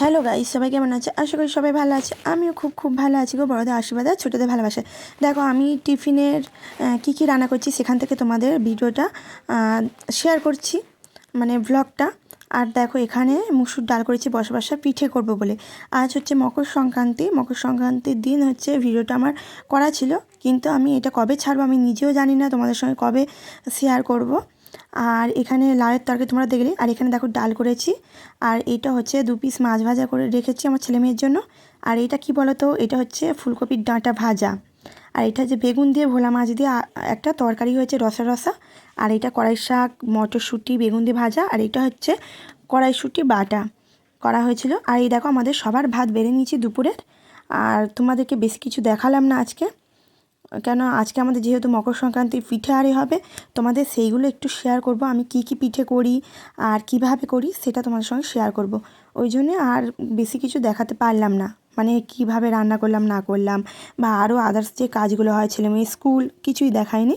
Hello guys, সবাই কেমন আছে? আশা করি সবাই ভালো আছে। আমিও খুব খুব ভালো আছি গো বড়দের আশীর্বাদ আর ছোটোদের ভালোবাসে। দেখো, আমি টিফিনের কী কী রান্না করছি সেখান থেকে তোমাদের ভিডিওটা শেয়ার করছি মানে ব্লগটা আর দেখো, এখানে মুসুর ডাল করেছি বসা বসা পিঠে করব বলে। আজ হচ্ছে মকর সংক্রান্তি। মকর সংক্রান্তির দিন হচ্ছে ভিডিওটা আমার করা ছিল। কিন্তু আমি এটা কবে ছাড়বো আমি নিজেও জানি না। তোমাদের সঙ্গে কবে শেয়ার করব। আর এখানে লাউয়ের তরকারি তোমরা দেখলে, আর এখানে দেখো ডাল করেছি। আর এটা হচ্ছে দু পিস মাছ ভাজা করে রেখেছি আমার ছেলে মেয়ের জন্য। আর এটা কি বলো তো এটা হচ্ছে ফুলকপির ডাঁটা ভাজা। আর এটা যে বেগুন দিয়ে ভোলা মাছ দিয়ে একটা তরকারি হয়েছে রসা রসা। আর এটা কড়াই শাক, মটরশুঁটি, বেগুন দিয়ে ভাজা। আর এটা হচ্ছে কড়াইশুঁটি বাটা করা হয়েছিল। আর এই দেখো আমাদের সবার ভাত বেড়ে নিয়েছি দুপুরের। আর তোমাদেরকে বেশি কিছু দেখালাম না আজকে। কেন আজকে আমাদের যেহেতু মকর সংক্রান্তির পিঠে আরে হবে, তোমাদের সেইগুলো একটু শেয়ার করব, আমি কি কি পিঠে করি আর কীভাবে করি সেটা তোমাদের সঙ্গে শেয়ার করব। ওই জন্য আর বেশি কিছু দেখাতে পারলাম না মানে কীভাবে রান্না করলাম না করলাম বা আরও আদার্স যে কাজগুলো হয় ছেলে মেয়ে স্কুল কিছুই দেখায়নি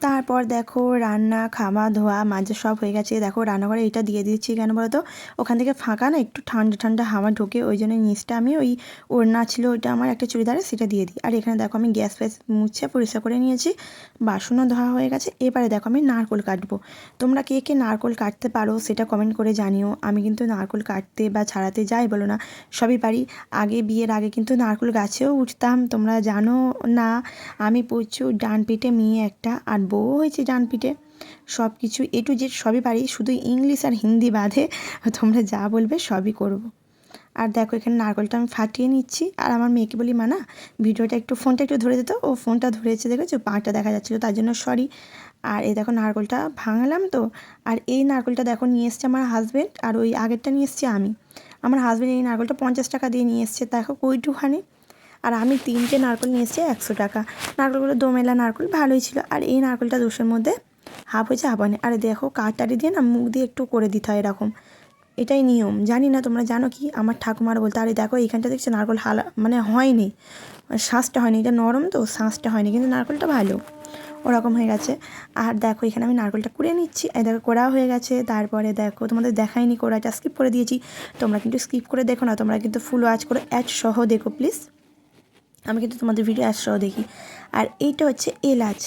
তারপর দেখো রান্না, খাওয়া, ধোয়া মাজা সব হয়ে গেছে। দেখো রান্নাঘরে এটা দিয়ে দিচ্ছি কেন বলো তো? ওখান থেকে ফাঁকা না, একটু ঠান্ডা ঠান্ডা হাওয়া ঢোকে। ওই জন্য নিচটা আমি ওই ওড়না ছিল, ওইটা আমার একটা চুড়িদারে সেটা দিয়ে দিই। আর এখানে দেখো আমি গ্যাস ফ্যাস মুছে পরিষ্কার করে নিয়েছি। বাসনও ধোয়া হয়ে গেছে। এবারে দেখো আমি নারকোল কাটবো। তোমরা কে কে নারকোল কাটতে পারো সেটা কমেন্ট করে জানিও। আমি কিন্তু নারকোল কাটতে বা ছাড়াতে যাই বলো না। সবই পারি। আগে, বিয়ের আগে কিন্তু নারকোল গাছেও উঠতাম, তোমরা জানো না। আমি প্রচুর ডান পিঠে মেয়ে একটা, আর বউ হয়েছে ডান পিঠে সব কিছু এ টু জেড সবই পারি, শুধু ইংলিশ আর হিন্দি বাদে তোমরা যা বলবে সবই করব। আর দেখো এখানে নারকলটা আমি ফাটিয়ে নিচ্ছি, আর আমার মেয়েকে বলি, মা, না, ভিডিওটা একটু ফোনটা একটু ধরে দিত ও ফোনটা ধরেছে, দেখেছ? পাটা দেখা যাচ্ছিল, তার জন্য সরি। আর এই দেখো নারকলটা ভাঙলাম তো, আর এই নারকলটা দেখো নিয়ে এসছে আমার হাজব্যান্ড আর ওই আগেরটা নিয়ে এসছে আমি। আমার হাজব্যান্ড এই নারকলটা পঞ্চাশ টাকা দিয়ে নিয়ে এসছে, দেখো কইটুখানি। আর আমি তিনটে নারকল নিয়ে এসেছি একশো টাকা। নারকলগুলো দোমেলা নারকল, ভালোই ছিল। আর এই নারকলটা দোষের মধ্যে হাফ হয়েছে, হাফ হয়নি। আর দেখো কাটারি দিয়ে না মুখ দিয়ে একটু করে দিতে হয় এরকম। এটাই নিয়ম। জানি না, তোমরা জানো কি? আমার ঠাকুমার বলতে, আরে দেখো, এইখানটা দেখছ নারকল হালা মানে হয়নি। শ্বাসটা হয়নি। এটা নরম তো শ্বাসটা হয়নি, কিন্তু নারকলটা ভালো। ওরকম হয়ে গেছে। আর দেখো, এখানে আমি নারকলটা কুড়িয়ে নিচ্ছি। এই দেখো কোড়া হয়ে গেছে। তারপরে দেখো, তোমাদের দেখাইনি কোড়াটা স্কিপ করে দিয়েছি। তোমরা কিন্তু স্কিপ করে দেখো না, তোমরা কিন্তু ফুল ওয়াচ করে অ্যাড সহ দেখো প্লিজ আমি কিন্তু তোমাদের ভিডিও অ্যাড দেখি। আর এইটা হচ্ছে এলাচ।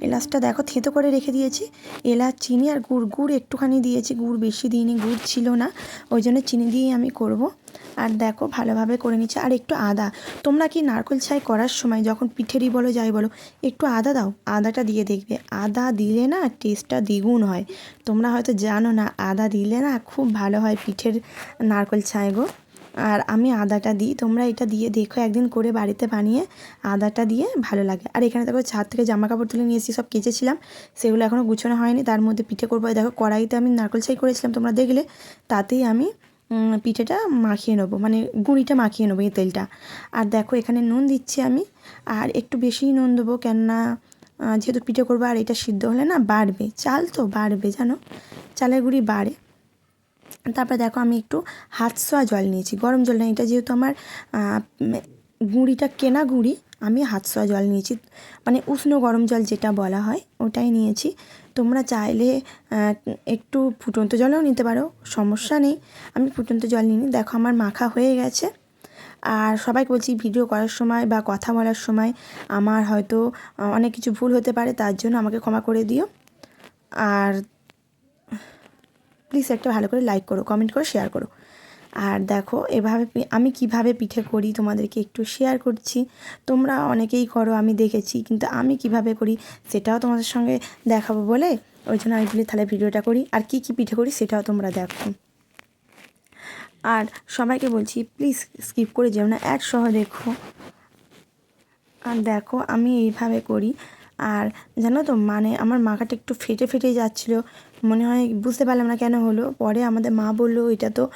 এলাচটা দেখো থেঁতো করে রেখে দিয়েছি। এলাচ, চিনি আর গুড় গুড় একটুখানি দিয়েছি। গুড় বেশি দিইনি, গুড় ছিল না। ওই জন্য চিনি দিয়েই আমি করব। আর দেখো ভালোভাবে করে নিচ্ছি। আর একটু আদা। তোমরা কি নারকোল ছাই করার সময় যখন পিঠেরই বলো, যাই বলো, একটু আদা দাও। আদাটা দিয়ে দেখবে। আদা দিলে না টেস্টটা দ্বিগুণ হয়। তোমরা হয়তো জানো না, আদা দিলে না খুব ভালো হয় পিঠের নারকোল ছাই গো। আর আমি আদাটা দিই। তোমরা এটা দিয়ে দেখো, একদিন করে বাড়িতে বানিয়ে আদাটা দিয়ে ভালো লাগে। আর এখানে দেখো ছাদ থেকে জামা কাপড় তুলে নিয়ে এসেছি, সব কেচেছিলাম। সেগুলো এখনও গুছানো হয়নি, তার মধ্যে পিঠে করব। দেখো, কড়াইতে আমি নারকল ছাই করেছিলাম, তোমরা দেখলে। তাতেই আমি পিঠেটা মাখিয়ে নেব মানে গুঁড়িটা মাখিয়ে নেব এই তেলটা। আর দেখো, এখানে নুন দিচ্ছি আমি। আর একটু বেশিই নুন দেবো, কেননা যেহেতু পিঠে করব, আর এটা সিদ্ধ হলে না বাড়বে। চাল তো বাড়বে, জানো? চালের গুঁড়ি বাড়ে। তারপরে দেখো আমি একটু হাত ছোঁয়া জল নিয়েছি। গরম জল না এটা যেহেতু আমার গুঁড়িটা কেনা গুঁড়ি, আমি হাত ছোঁয়া জল নিয়েছি। মানে উষ্ণ গরম জল যেটা বলা হয়, ওটাই নিয়েছি। তোমরা চাইলে একটু ফুটন্ত জলও নিতে পারো, সমস্যা নেই। আমি ফুটন্ত জল নিইনি, দেখো আমার মাখা হয়ে গেছে। আর সবাইকে বলছি ভিডিও করার সময় বা কথা বলার সময় আমার হয়তো, অনেক কিছু ভুল হতে পারে, তার জন্য আমাকে ক্ষমা করে দিও। আর প্লিজ একটা ভালো করে লাইক করো কমেন্ট করো শেয়ার করো। আর দেখো, এভাবে আমি কীভাবে পিঠে করি তোমাদেরকে একটু শেয়ার করছি। তোমরা অনেকেই করো, আমি দেখেছি, কিন্তু আমি কীভাবে করি সেটাও তোমাদের সঙ্গে দেখাবো বলে। ওই জন্য আমি বলি, তাহলে ভিডিওটা করি। আর কি কি পিঠে করি সেটাও তোমরা দেখো। আর সবাইকে বলছি প্লিজ স্কিপ করে যেও না, এক সহ দেখো। আর দেখো, আমি এইভাবে করি। আর জানো তো মানে আমার মাখাটা একটু ফেটে ফেটে যাচ্ছিল। মনে হয় বুঝতে পারলাম না কেন হলো। পরে আমাদের মা বলল, এটা তো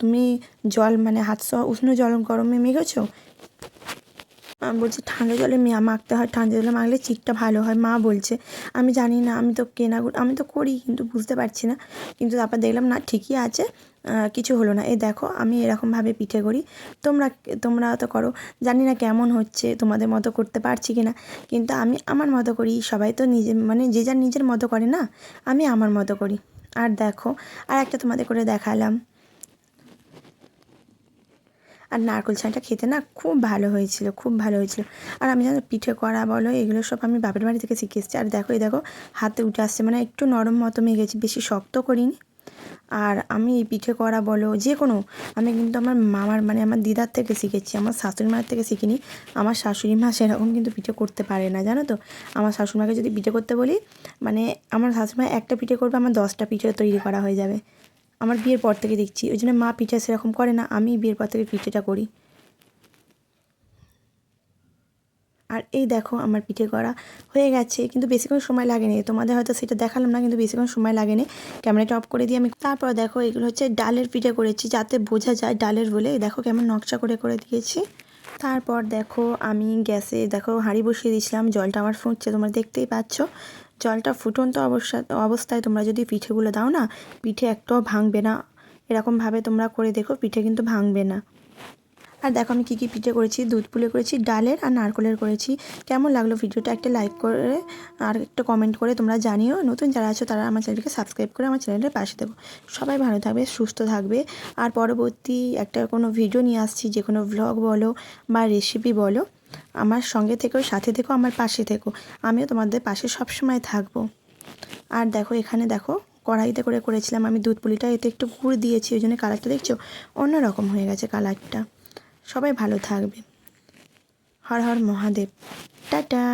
তুমি জল মানে হাত উষ্ণ জল গরমে মেখেছো? বলছে, ঠান্ডা জলে মে- মাখতে হয়, ঠান্ডা জলে মাখলে চিটটা ভালো হয়। মা বলছে, আমি জানি না, আমি তো কেনা, আমি তো করি, কিন্তু বুঝতে পারছি না। কিন্তু তারপর দেখলাম, না, ঠিকই আছে। কিছু হলো না। এই দেখো, আমি এরকমভাবে পিঠে করি। তোমরা তোমরা তো করো। জানি না কেমন হচ্ছে, তোমাদের মতো করতে পারছি কি না কিন্তু আমি আমার মতো করি। সবাই তো নিজে মানে যে যার নিজের মতো করে না, আমি আমার মতো করি। আর দেখো, আর একটা তোমাদের করে দেখালাম। আর নারকেল ছানাটা খেতে না খুব ভালো হয়েছিল, খুব ভালো হয়েছিল। আর আমি জানো, পিঠে করা বলো, এগুলো সব আমি বাপের বাড়ি থেকে শিখে এসেছি। আর দেখো, এই দেখো, হাতে উঠে আসছে। মানে একটু নরম মতো মেঘেছি বেশি শক্ত করিনি। আর আমি এই পিঠে করা বলো যে কোনো আমি কিন্তু আমার মামার মানে আমার দিদার থেকে শিখেছি, আমার শাশুড়ি মায়ের থেকে শিখিনি। আমার শাশুড়ি মা সেরকম কিন্তু পিঠে করতে পারে না, জানো তো? আমার শাশুড়িমাকে যদি পিঠে করতে বলি মানে আমার শাশুড়ি মা একটা পিঠে করবে, আমার দশটা পিঠে তৈরি করা হয়ে যাবে। আমার বিয়ের পর থেকে দেখছি, ওই জন্য মা পিঠে সেরকম করে না, আমি বিয়ের পর থেকে পিঠেটা করি। আর এই দেখো আমার পিঠে করা হয়ে গেছে, কিন্তু বেশিক্ষণ সময় লাগেনি। তোমাদের হয়তো সেটা দেখালাম না, কিন্তু বেশিক্ষণ সময় লাগেনি। ক্যামেরাটা অফ করে দিয়ে আমি তারপর দেখো এগুলো হচ্ছে ডালের পিঠে করেছি, যাতে বোঝা যায় ডালের বলে। দেখো কেমন নকশা করে করে দিয়েছি। তারপর দেখো আমি গ্যাসে দেখো হাঁড়ি বসিয়ে দিয়েছিলাম, জলটা আমার ফুটছে, তোমরা দেখতেই পাচ্ছ। জলটা ফুটন্ত অবস্থা, অবস্থায় তোমরা যদি পিঠেগুলো দাও না, পিঠে একটাও ভাঙবে না। এরকমভাবে তোমরা করে দেখো, পিঠে কিন্তু ভাঙবে না। আর দেখো আমি কী কী পিঠে করেছি। দুধ পুলে করেছি, ডালের আর নারকলের করেছি। কেমন লাগল ভিডিওটা একটা লাইক করে আর একটা কমেন্ট করে তোমরা জানিও। নতুন যারা আছো তারা আমার চ্যানেলকে সাবস্ক্রাইব করে আমার চ্যানেলের পাশে দেবো সবাই ভালো থাকবে, সুস্থ থাকবে। আর পরবর্তী একটা কোনো ভিডিও নিয়ে আসছি, যে কোনো ভ্লগ বলো বা রেসিপি বলো, আমার সঙ্গে থেকেও সাথে থেকো, আমার পাশে থেকো। আমিও তোমাদের পাশে সবসময় থাকব। আর দেখো এখানে দেখো, কড়াইতে করে করেছিলাম আমি দুধ পুলিটা, এতে একটু গুড় দিয়েছি, ওই জন্য কালারটা দেখছ? অন্যরকম হয়ে গেছে কালারটা সবাই ভালো থাকবে হর হর মহাদেব। টাটা।